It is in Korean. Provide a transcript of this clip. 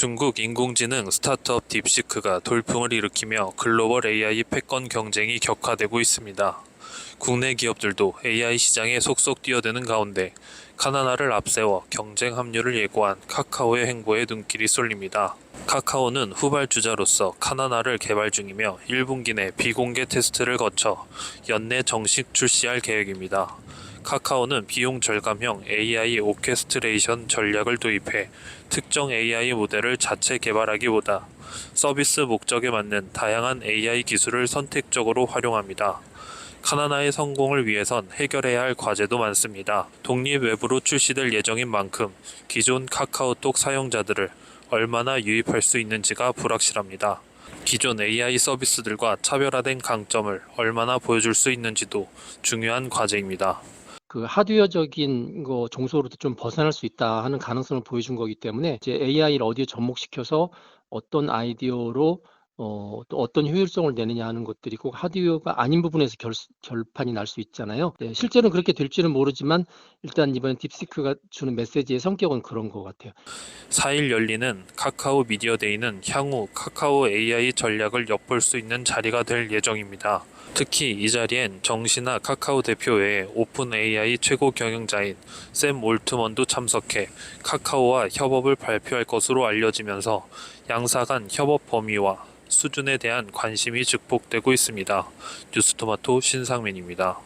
중국 인공지능 스타트업 딥시크가 돌풍을 일으키며 글로벌 AI 패권 경쟁이 격화되고 있습니다. 국내 기업들도 AI 시장에 속속 뛰어드는 가운데 카나나를 앞세워 경쟁 합류를 예고한 카카오의 행보에 눈길이 쏠립니다. 카카오는 후발주자로서 카나나를 개발 중이며 1분기 내 비공개 테스트를 거쳐 연내 정식 출시할 계획입니다. 카카오는 비용 절감형 AI 오케스트레이션 전략을 도입해 특정 AI 모델을 자체 개발하기보다 서비스 목적에 맞는 다양한 AI 기술을 선택적으로 활용합니다. 카나나의 성공을 위해선 해결해야 할 과제도 많습니다. 독립 외부로 출시될 예정인 만큼 기존 카카오톡 사용자들을 얼마나 유입할 수 있는지가 불확실합니다. 기존 AI 서비스들과 차별화된 강점을 얼마나 보여줄 수 있는지도 중요한 과제입니다. 그 하드웨어적인 거 종소로도 좀 벗어날 수 있다 하는 가능성을 보여준 거기 때문에 이제 AI를 어디에 접목시켜서 어떤 아이디어로 어, 또 어떤 효율성을 내느냐 하는 것들이 꼭 하드웨어가 아닌 부분에서 결, 결판이 날 수 있잖아요. 네, 실제로는 그렇게 될지는 모르지만 일단 이번 딥시크가 주는 메시지의 성격은 그런 것 같아요. 4일 열리는 카카오 미디어데이는 향후 카카오 AI 전략을 엿볼 수 있는 자리가 될 예정입니다. 특히 이 자리엔 정신아 카카오 대표 외에 오픈 AI 최고 경영자인 샘 올트먼도 참석해 카카오와 협업을 발표할 것으로 알려지면서 양사 간 협업 범위와 수준에 대한 관심이 증폭되고 있습니다. 뉴스토마토 신상민입니다.